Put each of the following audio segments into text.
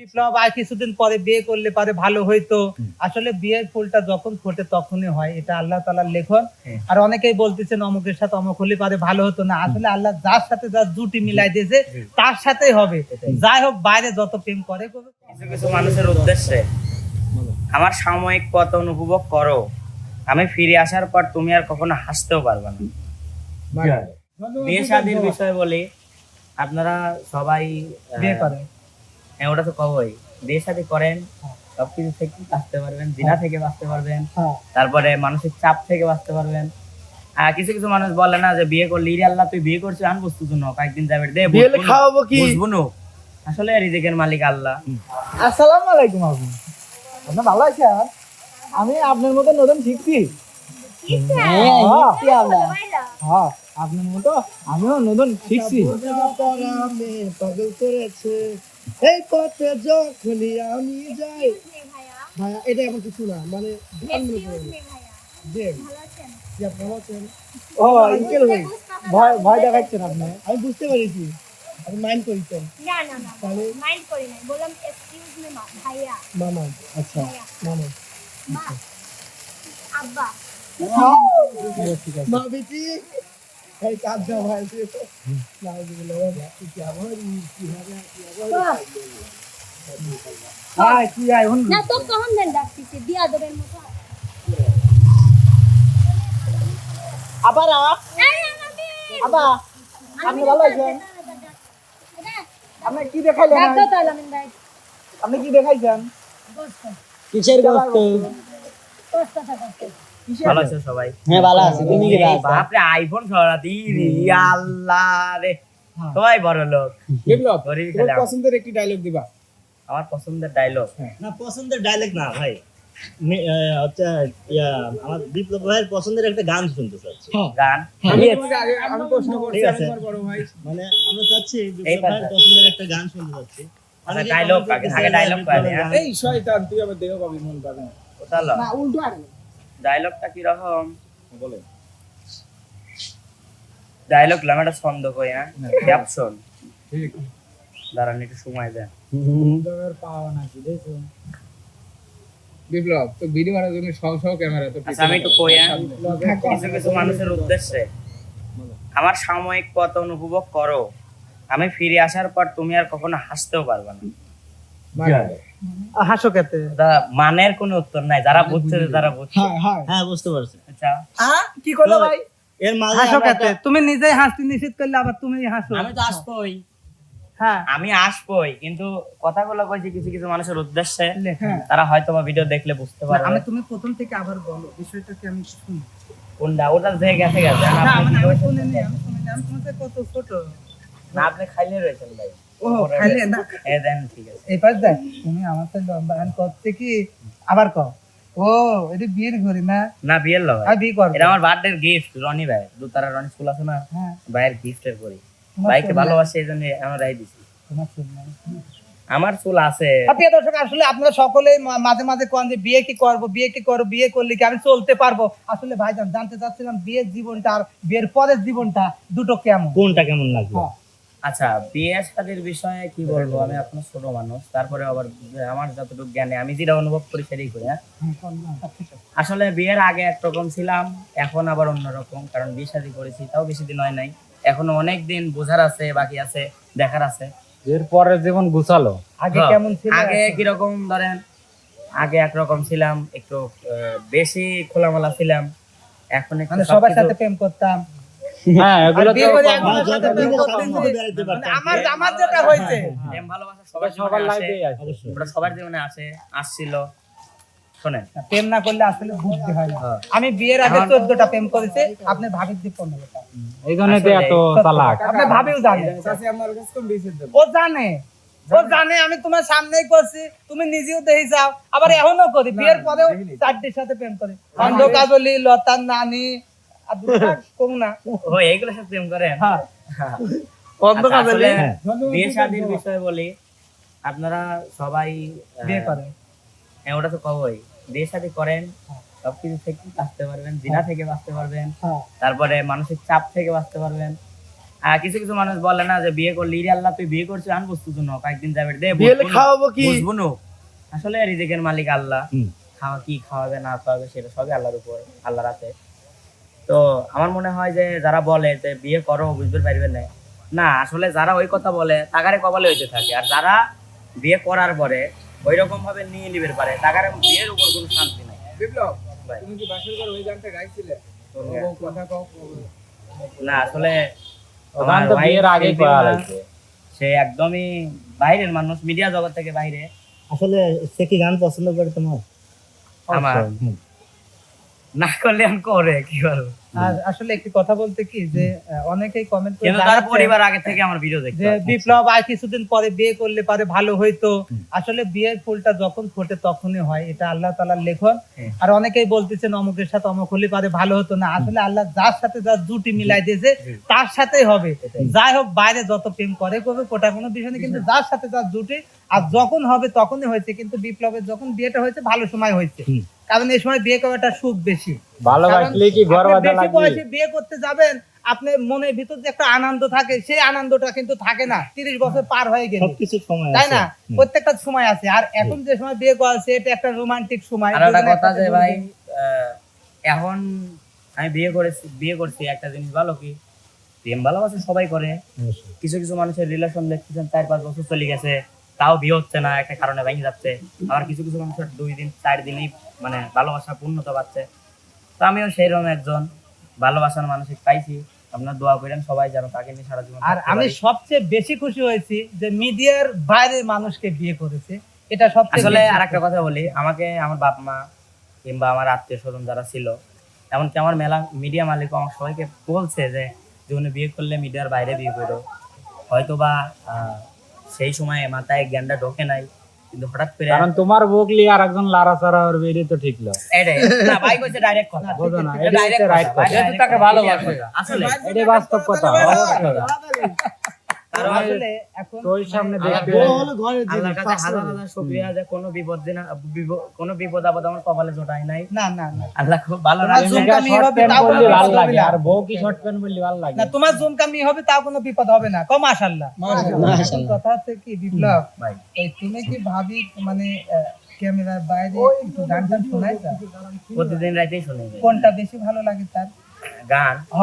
বিপ্লব আর কিছুদিন পরে বিয়ে করলে পারে ভালো হইতো। আসলে বিয়ের ফুলটা যখন ফোটে তখনই হয় এটা আল্লাহ তালার লেখন। আর অনেকেই বলতেছেন অমুকের সাথে অমুক হলে পারে ভালো হতো না। আসলে আল্লাহ যার সাথে যার জুটি মিলাই দিয়েছে তার সাথেই হবে। যাই হোক বাইরে যত প্রেম করে কিছু কিছু মানুষের উদ্দেশ্যে আমার সাময়িক পতন উপভোগ করো। আমি ফিরে আসার পর তুমি আর কখনো হাসতেও পারবে না। বিয়ে শাদীর বিষয়ে বলি আপনারা সবাই বিয়ে করে হ্যাঁ ওটা তো কবই। বিয়ে শাদী করেন সবকিছু থেকে বাঁচতে পারবেন জিনা থেকে বাঁচতে পারবেন। হ্যাঁ। তারপরে মানসিক চাপ থেকে বাঁচতে পারবেন। আর কিছু কিছু মানুষ বলে না যে বিয়ে করলে ইরে আল্লাহ তুই বিয়ে করছিস আন বস্তু জন্য কয়েকদিন যাবে দে। খাওয়াবো কি? বুঝব আসলে রিজিকের মালিক আল্লাহ। আসসালামু আলাইকুম আপনি। আপনি ভালো আছেন? আমি আপনার মতো নতুন শিখছি। হ্যাঁ। হ্যাঁ। আপনার মতো আমিও নতুন শিখছি। পাগল করেছে। এই পথে যখনই আমি যাই ভাইয়া। এটা এমন কিছু না মানে ও ইনকেল ভাই। ভয় ভয় দেখাচ্ছেন আপনি। আমি বুঝতে পেরেছি। আপনি মাইন্ড করেছেন না না না মাইন্ড করি নাই। বললাম এক্সকিউজ মি ভাইয়া। মামা আচ্ছা মামা। আব্বা। মা বেটি এই কাজ ভাই না কি আবার কি হবে কি আবার হাই কি আই হন। না তো কখন দেন ডাকতেছি? দিয়া দেবেন মতো আবার আ। এই আমাকে। আবা। আপনি ভালো আছেন? আপনি কি দেখাইলেন? আপনি কি দেখাইছেন? কিসের গোস্ত? কষ্ট থাকতে ভালো আছে সবাই? হ্যাঁ ভালো আছি। তুমি কি এই বাপরে আইফোন সরাতি রে আল্লাহ রে। সবাই বড় লোক। বিপ্লব তোমার পছন্দের একটি ডায়লগ দিবা। আমার পছন্দের ডায়লগ না পছন্দের ডায়লগ না ভাই। মে- ইয়া আমার বিপ্লব ভাইয়ের পছন্দের একটা গান শুনতে চাচ্ছি। গান? আমি আগে আমি প্রশ্ন করছি বড় ভাই। মানে আমরা চাচ্ছি বিপ্লব ভাইয়ের পছন্দের একটা গান শুনতে চাচ্ছি। আচ্ছা, অনেকেই dialogue আগে, করতেছে, আগে dialogue বিপ্লবের পাবে, হ্যাঁ। এই শয়তান তুই আমার দেহ পাবি মন পাবি না উল্টো আর। ডায়লগটা কি রকম বলে ডায়লগ লামাটা ছন্দ কই হ্যাঁ? ক্যাপশন ঠিক। দাঁড়ান একটু সময় দেন। বিপ্লবের পাওয়া নাকি দেখো বিপ্লব তো ভিডিও বানানোর জন্য সব সব ক্যামেরা তো আচ্ছা আমি একটু কই হ্যাঁ? কিছু কিছু মানুষের উদ্দেশ্যে। আমার সাময়িক পতন উপভোগ করো। আমি ফিরে আসার পর তুমি আর কখনো হাসতেও পারবে না। হাসো কেতে মানের কোনো উত্তর নাই যারা বুঝছে তারা বুঝছে। হ্যাঁ হ্যাঁ। হ্যাঁ বুঝতে পারছি। আচ্ছা। কি করল ভাই? এর মাঝে হাসো কেতে তুমি নিজেই হাসতে নিষেধ করলে আবার তুমি হাসো। আমি তো আসবোই। হ্যাঁ। আমি আসবোই কিন্তু কথাগুলো কইছি কিছু কিছু মানুষের উদ্দেশ্যে। তারা হয়তো বা ভিডিও দেখলে বুঝতে পারবে। আমি তুমি প্রথম থেকে আবার বলো বিষয়টা কি আমি শুনি? কোনটা? ওটা যে গেছে গেছে। না মানে আমি? শুনিনি আমি শুনিনি। আমি তোমাকে কত ছোট? না আপনি খাইলে রয়েছেন ভাই। ও খাইলে না। এ দেন ঠিক আছে। এই পাশ দেখ তুমি আমার সাথে লম্বা হ্যান করতে কি? আবার কও। ও এটা বিয়ের ঘড়ি না? না বিয়ের লগ। আমি বিয়ে করব? এটা আমার বার্থডে গিফট রনি ভাই। দুতারা রনি স্কুল আছে না? ভাইয়ের গিফটের করি ভাইকে চুল ভালোবাসে এই জন্য আমার রাই দিছি। তোমার চুল নাই। আমার চুল আছে। আর প্রিয় দর্শক আসলে আপনারা সকলেই মাঝে মাঝে কোন যে বিয়ে কি করব বিয়ে কি করব বিয়ে করলে কি আমি চলতে পারব? আসলে ভাইজান জানতে চাচ্ছিলাম বিয়ের জীবনটা আর বিয়ের পরের জীবনটা দুটো কেমন? কোনটা কেমন লাগবে? হ্যাঁ। আচ্ছা বিয়ে শাদীর বিষয়ে কি বলব? আমি এখনও ছোট মানুষ তারপরে আবার আমার যতটুকু জ্ঞানে আমি যেটা অনুভব করি সেটাই করি হ্যাঁ। আসলে বিয়ের আগে একরকম ছিলাম এখন আবার অন্যরকম কারণ বিয়ে শাদী করেছি তাও বেশি দিন হয় নাই। এখনও অনেক দিন বোঝার আছে বাকি আছে দেখার আছে। এরপরে জীবন গুছালো। আগে হ্যাঁ, কেমন ছিল? আগে কীরকম ধরেন? আগে একরকম ছিলাম একটু আহ, বেশি খোলামেলা ছিলাম এখন একটু মানে সবার সাথে প্রেম করতাম হ্যাঁ এগুলো বিয়ে করে একজনের সাথে যত প্রেম দিনে করতেছি। সম্ভব বেড়াইতে পারতাম। আমার আমার যেটা হয়েছে। প্রেম ভালোবাসা সবার সবার লাইফে আসে। ওটা সবার জীবনে আসে আসছিল। শোনেন। প্রেম না করলে আসলে বুঝতে হয় না। আমি বিয়ের আগে এখন- চোদ্দটা প্রেম করেছি আপনি ভাবির এই জন্য তো এত চালাক। আপনি ভাবিও জানেন ও জানে। ও জানে। আমি তোমার সামনেই করছি। তুমি নিজেও দেখি যাও। আবার এখনও করি। বিয়ের পরেও চারটির সাথে প্রেম করি। অন্ধ কাজলি লতার নানি আর দুটা কম না। ও এইগুলো সব প্রেম করেন? হ্যাঁ। আচ্ছা, বিয়ে শাদীর বিষয়ে বলি আপনারা সবাই আহ, বিয়ে করে হ্যাঁ ওটা তো কবই। বিয়ে শাদী করেন হ্যাঁ। সবকিছু থেকে বাঁচতে পারবেন জিনা থেকে বাঁচতে পারবেন হ্যাঁ। তারপরে মানসিক চাপ থেকে বাঁচতে পারবেন। কিছু কিছু মানুষ বলে না যে বিয়ে করলে ইরে আল্লাহ তুই বিয়ে করছিস আন বস্তু জন্য কয়েকদিন যাবে দে খাওয়াবো কি? বুঝব আসলে রিজিকের মালিক আল্লাহ। খাওয়া কি খাওয়াবে না খাওয়াবে সেটা সবই আল্লাহর উপর আল্লাহর হাতে। তো আমার মনে হয় যে যারা বলে যে বিয়ে করো বুঝতে পারবে না। না আসলে যারা ওই কথা বলে তাগারে কপালে হইতে থাকে। আর যারা বিয়ে করার পরে ওই রকম ভাবে নিয়ে নিবে পারে তাগারে বিয়ের উপর কোনো শান্তি নাই। বিপ্লব তুমি কি বাসর ঘর ওই গানটা গাইছিলে? হ্যাঁ। কথা কও। না আসলে তো বিয়ের করা সে একদমই বাইরের মানুষ মিডিয়া জগৎ থেকে বাইরে। আসলে সে কি গান পছন্দ করে তোমার? আমার? না করলে আমি করে কি করব? আর আসলে একটি কথা বলতে কি যে অনেকেই কমেন্ট করে তার পরিবার আগে থেকে আমার ভিডিও দেখতে? যে বিপ্লব আর কিছুদিন পরে বিয়ে করলে পারে ভালো হইতো। আসলে বিয়ের ফুলটা যখন ফোটে তখনই হয় এটা আল্লাহ তালার লেখন। আর অনেকেই বলতেছেন অমুকের সাথে অমুক হলে পারে ভালো হতো না। আসলে আল্লাহ যার সাথে যার জুটি মিলাই দিয়েছে তার সাথেই হবে। যাই হোক বাইরে যত প্রেম করে করবে ওটা কোনো বিষয় নেই কিন্তু যার সাথে যার জুটি আর যখন হবে তখনই হয়েছে। কিন্তু বিপ্লবের যখন বিয়েটা হয়েছে ভালো সময় হয়েছে। কারণ এই সময় বিয়ে করাটা সুখ বেশি। ভালোবাসলে কি ঘর বাঁধা লাগবে? বয়সে বিয়ে করতে যাবেন আপনার মনের ভিতর যে একটা আনন্দ থাকে সেই আনন্দটা কিন্তু থাকে না। তিরিশ বছর পার হয়ে গেলে। সবকিছু সময় তাই না? প্রত্যেকটা সময় আছে। আর এখন যে সময় বিয়ে করা আছে এটা একটা রোমান্টিক সময়। আর একটা কথা যে ভাই এখন আমি বিয়ে করেছি বিয়ে করছি একটা জিনিস ভালো কি? প্রেম ভালোবাসা সবাই করে। কিছু কিছু মানুষের রিলেশন দেখতেছেন চার পাঁচ বছর চলে গেছে তাও বিয়ে হচ্ছে না একটা কারণে ভেঙে যাচ্ছে। আবার কিছু কিছু মানুষের দুই দিন চার দিনই মানে ভালোবাসা পূর্ণতা পাচ্ছে। তো আমিও সেই রকম একজন ভালোবাসার মানুষ পাইছি। আপনার দোয়া করেন সবাই যেন তাকে নিয়ে সারা জীবন আর আমি সবচেয়ে বেশি খুশি হয়েছি যে মিডিয়ার বাইরের মানুষকে বিয়ে করেছে। এটা সবচেয়ে আসলে আর একটা কথা বলি আমাকে আমার বাপ মা কিংবা আমার আত্মীয় স্বজন যারা ছিল এমনকি আমার মেলা মিডিয়া মালিক আমার সবাইকে বলছে যে জীবনে বিয়ে করলে মিডিয়ার বাইরে বিয়ে করো। হয়তো বা সেই সময় মাথায় জ্ঞানটা ঢোকে নাই কিন্তু হঠাৎ করে কারণ তোমার বকলি আর একজন লারা সারা ওর বেরিয়ে তো ঠিক না। এটাই। না ভাই কইছে ডাইরেক্ট কথা। বোঝো না, এটা ডাইরেক্ট রাইট কথা, এটা। তাকে ভালোবাসে। আসলে। এটা বাস্তব কথা আসলে তোর সামনে দেখবে। আল্লাহর কাছে হাজার হাজার শুকরিয়া যে কোনো বিপদ দিন কোনো বিপদ আপদ আমার কপালে জোটাই নাই। না না না। আল্লাহ খুব ভালো তোমার রাখছে জুমকা হবে কোনো ভালো বিপদ হবে লাগে না। আর বউ কি শর্ট প্যান্ট বললে ভালো লাগে। না তোমার জুমকামি হবে তাও কোনো বিপদ হবে না। কম কথা হচ্ছে কি বিপ্লব? ভাই। তুমি কি ভাবি মানে ক্যামেরার বাইরে একটু গান টান শোনাই প্রতিদিন রাতেই শুনে কোনটা বেশি ভালো লাগে তার? গান? হ।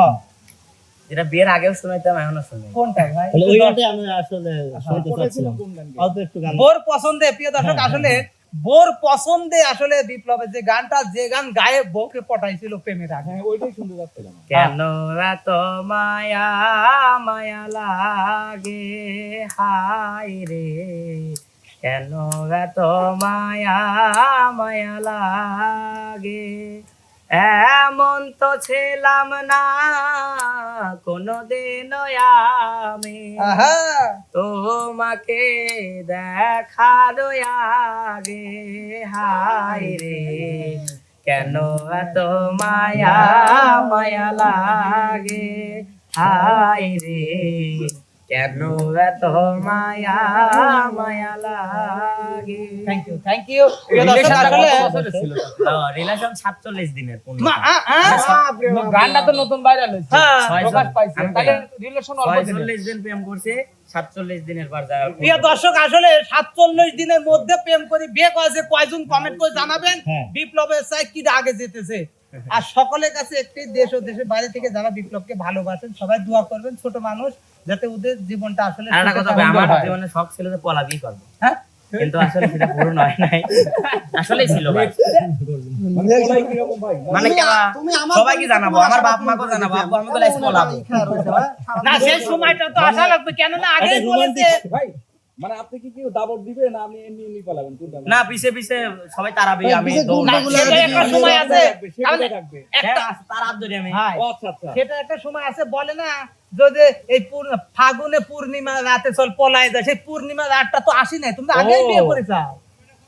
যেটা বিয়ের আগেও শুনাইতাম এখনও শুনি কোনটা ভাই? ওই আমি আসলে শুনতে চাচ্ছিলাম। অল্প একটু গান। বোর পছন্দে প্রিয় দর্শক আসলে বোর পছন্দে আসলে বিপ্লবের যে গানটা যে গান গায়ে বউকে পটাইছিল প্রেমের আগে। কেন এত মায়া মায়া লাগে? হাই রে। কেন এত মায়া মায়া লাগে? এমন তো ছিলাম না কোনদিন আমি। তোমাকে দেখার আগে হাই রে কেন এত মায়া মায়া লাগে? হাই রে কেন এত মায়া মায়া লাগে? Thank you thank you relation সাতচল্লিশ দিনের গানটা তো নতুন ভাইরাল হয়েছে। হ্যাঁ। প্রকাশ পাইছে। তাহলে রিলেশন অল্প। ছয়চল্লিশ দিন প্রেম করছে সাতচল্লিশ দিনের বার প্রিয় দর্শক আসলে সাতচল্লিশ দিনের মধ্যে প্রেম করে বিয়ে করেছে কয়জন কমেন্ট করে জানাবেন? হ্যাঁ। বিপ্লবের চাই কি আগে যেতেছে? আর সকলের কাছে একটি দেশ ও দেশের বাইরে থেকে যারা বিপ্লবকে ভালোবাসেন সবাই দোয়া করবেন ছোট মানুষ যাতে ওদের জীবনটা আসলে আমার জীবনে শখ ছিল যে পলা বিয়ে করব। হ্যাঁ? কিন্তু আসলে সেটা পূরণ হয় নাই। আসলে ছিল ভাই। মানে কেবা সবাইকে জানাব আমার বাপ মাকে জানাব আব্বু আমি তো লাইস পলাবো না সেই সময়টা তো আশা লাগবে কেননা আগে একটা বলেছে। ভাই মানে আপনি কি কি দাবত দিবেন না আপনি এমনি এমনি পালাবেন? না পিছে পিছে সবাই তারাবি আমি না, একটা সময় আছে। একটা তার হাত ধরে আমি। আচ্ছা আচ্ছা। সেটা একটা সময় আছে বলে না যদি এই ফাগুনে পূর্ণিমা রাতে চল পলায় যায় সেই পূর্ণিমা রাতটা তো আসি নাই তুমি আগেই। বিয়ে করেছ।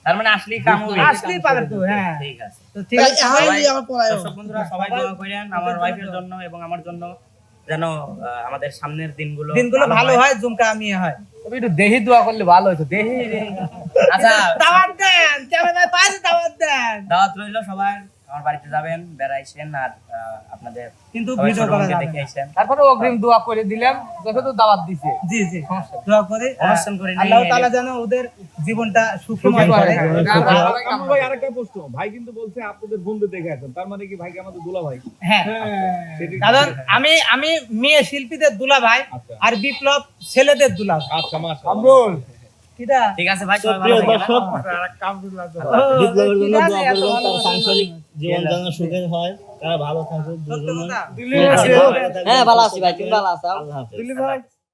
তার মানে আসলেই কাম হবে আসলেই পাবে তো হ্যাঁ। ঠিক আছে। তো ঠিক আছে সবাই সবাই- বন্ধুরা সবাই দোয়া করেন আমার ওয়াইফের জন্য এবং আমার জন্য যেন আমাদের সামনের দিনগুলো দিনগুলো ভালো হয়। জুমকা আমি হয়। তবে একটু দেহি দোয়া করলে ভালো হতো দেহি আচ্ছা। দাওয়াত দেন ক্যামেরায় পাশে দাওয়াত দেন। দাওয়াত রইল সবার। আমার বাড়িতে যাবেন বেড়াইছেন আর আপনাদের কিন্তু ভিডিও করা যাবে দেখে তারপরে অগ্রিম দোয়া করে দিলাম যেহেতু দাওয়াত দিছে। জি জি। দোয়া করে অনুষ্ঠান করে নিয়ে আল্লাহ তাআলা যেন ওদের জীবনটা সুখময় করে। ভাই আরেকটা প্রশ্ন। ভাই কিন্তু বলছে আপনাদের বন্ধু দেখে আসেন। তার মানে কি ভাইকে আমাদের দুলা ভাই? হ্যাঁ। সেটি কারণ আমি আমি মেয়ে শিল্পীদের দুলা ভাই আচ্ছা। আর বিপ্লব ছেলেদের দুলা ভাই। আচ্ছা মাশাআল্লাহ। ঠিক আছে ভাই সবাই ভালো থাকবেন, বিপ্লবের জন্য দোয়া করবেন তার ভালোবাসা সাংসারিক জীবন যেন সুখের হয় তারা ভালো থাকুক হ্যাঁ ভালো আছি ভাই তুমি ভালো আছো? আল্লাহ হাফেজ। ভাই?